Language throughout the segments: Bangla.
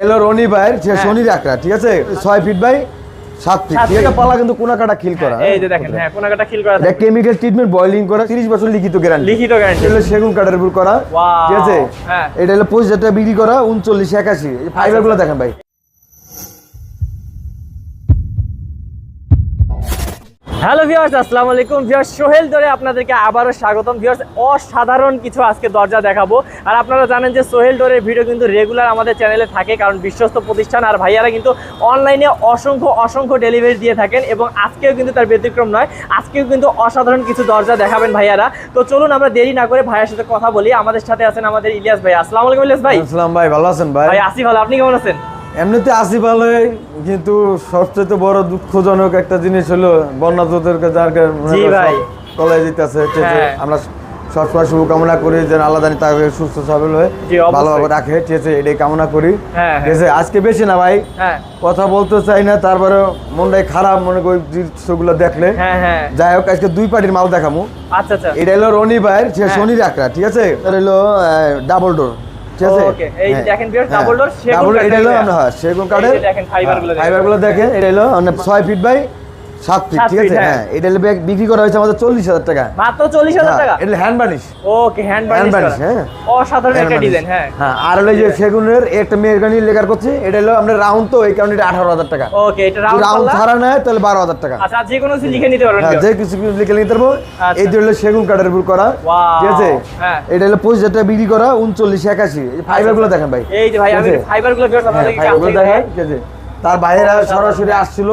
এলো রনি ভাইয়ের হ্যাঁ। শনির ঠিক আছে? ছয় ফিট বাই সাত ফিট ঠিক আছে? পালা কিন্তু খিল করা। এই যে দেখেন হ্যাঁ কোনাকাটা খিল করা এটা কেমিক্যাল ট্রিটমেন্ট বয়লিং করা তিরিশ বছর লিখিত গ্যারান্টি লিখিত গ্যারান্টি এটা হলো সেগুন কাঠের উপর করা ঠিক আছে? হ্যাঁ। এটা হলো টাকা বিক্রি করা উনচল্লিশ একাশি। ফাইবারগুলো দেখেন ভাই। হ্যালো ভিউয়ার্স আসসালামু আলাইকুম। ভিউয়ার্স সোহেল ধরে আপনাদেরকে আবারও স্বাগতম। ভিউয়ার্স অসাধারণ কিছু আজকে দরজা দেখাবো। আর আপনারা জানেন যে সোহেল ডোরের ভিডিও কিন্তু রেগুলার আমাদের চ্যানেলে থাকে কারণ বিশ্বস্ত প্রতিষ্ঠান আর ভাইয়ারা কিন্তু অনলাইনে অসংখ্য অসংখ্য ডেলিভারি দিয়ে থাকেন এবং আজকেও কিন্তু তার ব্যতিক্রম নয় আজকেও কিন্তু অসাধারণ কিছু দরজা দেখাবেন ভাইয়ারা। তো চলুন আমরা দেরি না করে ভাইয়ার সাথে কথা বলি। আমাদের সাথে আছেন আমাদের ইলিয়াস ভাই। আসসালামু আলাইকুম ইলিয়াস ভাই। আসসালাম ভাই ভালো আছেন ভাই? ভাই আসি ভালো। আপনি কেমন আছেন? এমনিতে আসি ভালো কিন্তু সবচেয়ে বড় দুঃখজনক একটা জিনিস হলো বন্যা তোদেরকে যার। তলায় যেতেছে ঠিক? হ্যাঁ। আমরা সবসময় শুভকামনা করি যেন আল্লাহ জানি তাকে সুস্থ সবল হয়ে ভালোভাবে রাখে ঠিক আছে এটাই কামনা করি। হ্যাঁ, ঠিক আছে আজকে বেশি না ভাই। হ্যাঁ। কথা বলতে চাই না তারপরে মনটাই খারাপ মনে করি দৃশ্যগুলো দেখলে। হ্যাঁ হ্যাঁ। যাই হোক আজকে দুই পার্টির মাল দেখামু। আচ্ছা আচ্ছা। এটা হলো রনি ভাইয়ের সে হ্যাঁ। শনির আকড়া ঠিক আছে? এটা হলো ডাবল ডোর ঠিক আছে? এই দেখেন viewers, ডাবল ডোর সেগুন কাঠের এটা হলো আমরা হ্যাঁ, সেগুন কাঠের দেখেন দেখেন। ফাইবারগুলো দেখেন এটা হলো মানে ছয় ফিট বাই সাত ফিট ঠিক আছে? হ্যাঁ। হ্যাঁ এটা ব্যাগ বিক্রি করা হয়েছে আমাদের চল্লিশ হাজার টাকা। মাত্র চল্লিশ হাজার হ্যাঁ, টাকা? এটা হ্যান্ড ওকে হ্যান্ড বার্নিশ হ্যাঁ। অসাধারণ একটা ডিজাইন হ্যাঁ। হ্যাঁ আর হলো যে সেগুনের একটা মেয়ের লেখার করছি এটা হলো আমরা রাউন্ড তো এই কারণে এটা আঠারো হাজার টাকা। ওকে এটা রাউন্ড রাউন্ড ছাড়া নেয় তাহলে বারো হাজার টাকা। আচ্ছা যে কোনো কিছু লিখে নিতে পারবেন হ্যাঁ যে কিছু কিছু লিখে নিতে পারব। আচ্ছা। এই হলো সেগুন কাঠের উপর করা ঠিক আছে? হ্যাঁ। এটা হলো পঁচিশ হাজার টাকা বিক্রি করা উনচল্লিশ একাশি। ফাইবারগুলো দেখেন ভাই এই যে ভাই আমি? ফাইবারগুলো ঠিক আছে? তার বাইরে সরাসরি। আসছিল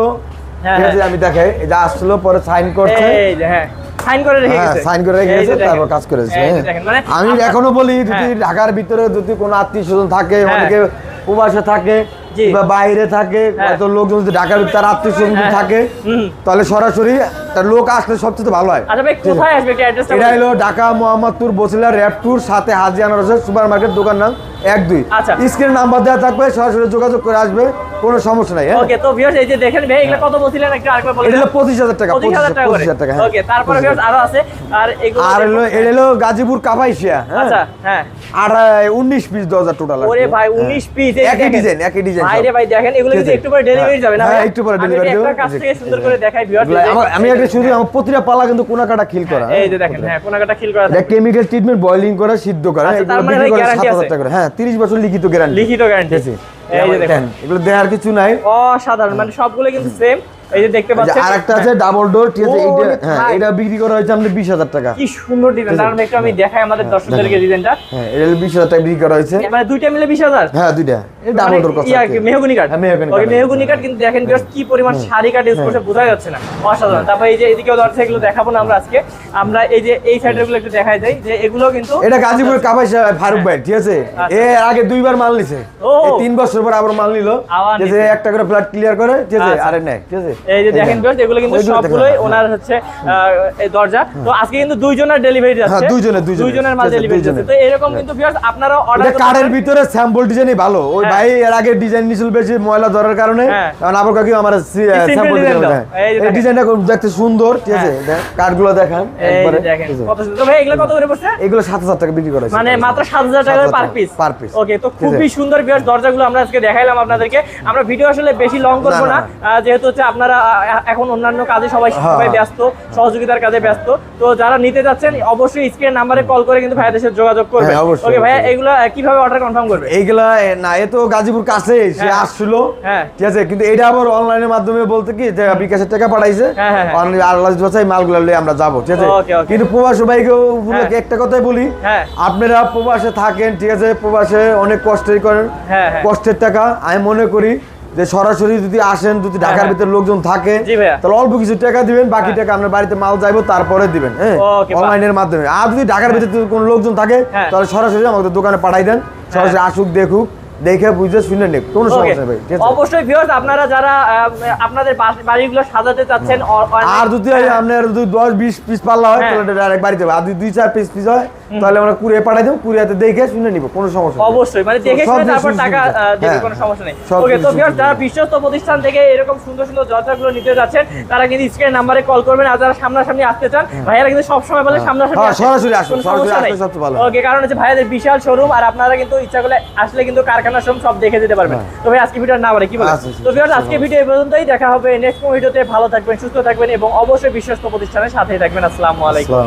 ঠিক আছে হ্যাঁ। আমি দেখাই যে আসছিল পরে সাইন করছে এই হ্যাঁ সাইন করে রেখে হ্যাঁ গেছে সাইন করে রেখে গেছে তারপর কাজ করেছে এই যে হ্যাঁ। দেখেন, মানে আমি এখনও বলি যদি হ্যাঁ। ঢাকার ভিতরে যদি কোনো আত্মীয় স্বজন থাকে হ্যাঁ। অনেকে প্রবাসে থাকে বা বাইরে থাকে হ্যাঁ। এত লোকজন যদি ঢাকার তার আত্মীয় স্বজন হ্যাঁ। থাকে তাহলে সরাসরি তার লোক আসলে সবচেয়ে ভালো হয় আচ্ছা এটা হলো ঢাকা মোহাম্মদপুর বসিলা র্যাপটুর সাথে হাজি আনারসের সুপার মার্কেট দোকান নাম এক দুই আচ্ছা। স্ক্রিন নাম্বার দেওয়া থাকবে সরাসরি যোগাযোগ করে আসবে কোনো সমস্যা নাই হ্যাঁ? ওকে তো ভিউয়ার্স এই যে দেখেন ভাই এগুলো কত বলছিলেন? একটু আরেকবার বলেন এটা হলো পঁচিশ হাজার টাকা পঁচিশ হাজার টাকা পঁচিশ হাজার টাকা হ্যাঁ। ওকে তারপরে ভিউয়ার্স আরও আছে। আর এগুলো আর হলো এটা হলো গাজীপুর কাপাইশিয়া হ্যাঁ? আচ্ছা হ্যাঁ। আর উনিশ পিস দশ হাজার টোটাল ওরে ভাই 19 পিস একই ডিজাইন একই ডিজাইন ভাই রে ভাই দেখেন এগুলো কিন্তু একটু পরে ডেলিভারি যাবে না। হ্যাঁ, একটু পরে delivery একটা কাছ থেকে সুন্দর করে দেখাই ভিউয়ার্স আমি একটা শুধু আমার প্রতিটা পালা কিন্তু কোনাকাটা খিল করা এই যে দেখেন হ্যাঁ কোনাকাটা খিল করা থাকে। কেমিক্যাল ট্রিটমেন্ট বয়লিং করা সিদ্ধ করা আচ্ছা, এগুলো তার মানে? টাকা হ্যাঁ তিরিশ বছর লিখিত গ্যারান্টি লিখিত গ্যারান্টি এই যে দেখেন দেখেন, এগুলো দেওয়ার কিছু নাই। অসাধারণ মানে সবগুলো কিন্তু সেম এই যে দেখতে যে পাচ্ছেন? আরেকটা আছে ডাবল ডোর ঠিক আছে হ্যাঁ এটা বিক্রি করা হয়েছে আমাদের বিশ হাজার টাকা। কি সুন্দর ডিজাইন দাঁড়ান একটু আমি দেখাই আমাদের দর্শকদেরকে ডিজাইনটা হ্যাঁ এটা বিশ হাজার টাকা বিক্রি করা হয়েছে। মানে দুইটা মিলে বিশ হাজার? হ্যাঁ দুইটা। এই ডাবল ডোর কথা আর কি। মেহগুনি কাঠ হ্যাঁ, মেহগনি। মেহগুনি কাঠ কিন্তু দেখেন বিয়াস কি পরিমাণ শাড়ি কাঠ ইউজ করছে বোঝা যাচ্ছে না। অসাধারণ। তারপর এই যে এদিকেও দরজা এগুলো দেখাবো না আমরা আজকে। আমরা এই যে এই সাইডেরগুলো একটু দেখাই যাই যে এগুলো কিন্তু এটা গাজীপুরের কাবাই সাহেব ফারুক ভাই ঠিক আছে? আচ্ছা। এর আগে দুইবার মাল নিছে। এই তিন বছর পর আবার মাল নিল। আছে একটা করে ফ্ল্যাট ক্লিয়ার করে ঠিক আছে আচ্ছা। আরে নেয় ঠিক আছে? এই যে দেখেন এগুলো কিন্তু সবগুলোই হ্যাঁ। ওনার হচ্ছে এই দরজা। তো আজকে কিন্তু দুইজনের ডেলিভারি যাচ্ছে। হ্যাঁ, দুইজনের, দুইজনের। মাল ডেলিভারি যাচ্ছে। তো এরকম কিন্তু বিয়াস আপনারা অর্ডার কাঠের ভিতরে স্যাম্পল ডিজাইনই ভালো। ওই হ্যাঁ। ভাই এর আগে ডিজাইন নিছিল বেশি ময়লা ধরার কারণে। হ্যাঁ। কারণ আবার কাকি আমার স্যাম্পল ডিজাইন এই। ডিজাইনটা দেখতে সুন্দর। ঠিক আছে দেখান একবারে। কত সুন্দর। তো ভাই এগুলো কত করে পড়ছে? এগুলো সাত হাজার টাকা বিক্রি করা মানে মাত্র সাত হাজার টাকা per piece per piece। Okay তো খুবই সুন্দর দরজাগুলো আমরা আজকে দেখাইলাম আপনাদেরকে। আমরা ভিডিও আসলে বেশি লং করব না, যেহেতু হচ্ছে আপনারা আহ, এখন অন্যান্য কাজে সবাই হ্যাঁ, সবাই। ব্যস্ত সহযোগিতার কাজে ব্যস্ত তো যারা নিতে যাচ্ছেন অবশ্যই স্ক্রিন নাম্বারে কল করে কিন্তু ভাইয়াদের সাথে যোগাযোগ করবে হ্যাঁ, ওকে ভাইয়া। এগুলো কীভাবে অর্ডার কনফার্ম করবে এইগুলা না এ তো গাজীপুর কাছে সে হ্যাঁ। আসছিল হ্যাঁ। ঠিক আছে কিন্তু এটা আবার অনলাইনের মাধ্যমে বলতে কি যে বিকাশের টাকা পাঠাইছে হ্যাঁ, হ্যাঁ, হ্যাঁ। অনলাইন আল্লাহ বাসাই মালগুলো লয়ে আমরা যাব ঠিক আছে। কিন্তু প্রবাসী ভাইকেও। একটা কথাই বলি হ্যাঁ। আপনারা প্রবাসে থাকেন ঠিক আছে প্রবাসে অনেক কষ্টই করেন। কষ্টের টাকা আমি মনে করি যে সরাসরি যদি আসেন যদি ঢাকার হ্যাঁ। ভিতরে লোকজন থাকে তাহলে অল্প কিছু টাকা দিবেন বাকি হ্যাঁ। টাকা আপনার বাড়িতে মাল যাইবো তারপরে দিবেন হ্যাঁ? অনলাইনের মাধ্যমে। আর যদি ঢাকার ভিতরে কোনো লোকজন থাকে হ্যাঁ। তাহলে সরাসরি আমাদের দোকানে পাঠাই দেন। সরাসরি আসুক দেখুক। দেখে বুঝে শুনে নিক কোনো সমস্যা নেই অবশ্যই ভিউয়ার্স আপনারা যারা আপনাদের বাড়িগুলো সাজাতে চাচ্ছেন আর যদি হ্যাঁ। আপনার যদি দশ বিশ পিস পাল্লা হয় হ্যাঁ। তাহলে ডাইরেক্ট বাড়িতে হবে। আর যদি দুই চার পিস পিস হয় তাহলে আমরা কুরিয়ার পাঠাই দেবো কুরিয়াতে দেখে শুনে নিবো কোনো সমস্যা নেই। অবশ্যই মানে দেখে শুনে তারপর টাকা দেবে হ্যাঁ। কোনো সমস্যা নেই। ওকে তো ভিউয়ার্স যারা বিশ্বস্ত প্রতিষ্ঠান থেকে এরকম সুন্দর সুন্দর দরজাগুলো নিতে যাচ্ছেন তারা কিন্তু স্ক্রিন নাম্বারে কল করবেন আর যারা সামনাসামনি আসতে চান ভাইয়ারা কিন্তু সব সময় বলে সামনাসামনি হ্যাঁ, সরাসরি আসুন, সরাসরি আসলে সবচেয়ে ভালো। ওকে কারণ হচ্ছে ভাইয়াদের বিশাল শোরুম আর আপনারা কিন্তু ইচ্ছা করলে আসলে কিন্তু কারখানা শোরুম সব দেখে যেতে পারবেন। তো ভাই আজকে ভিডিও না বলে কি বলে আচ্ছা, আচ্ছা, তো ভিউয়ার্স আচ্ছা, আজকে ভিডিও এই পর্যন্তই। দেখা হবে নেক্সট ভিডিওতে। ভালো থাকবেন সুস্থ থাকবেন এবং অবশ্যই বিশ্বস্ত প্রতিষ্ঠানের সাথেই থাকবেন। আসসালামু আলাইকুম।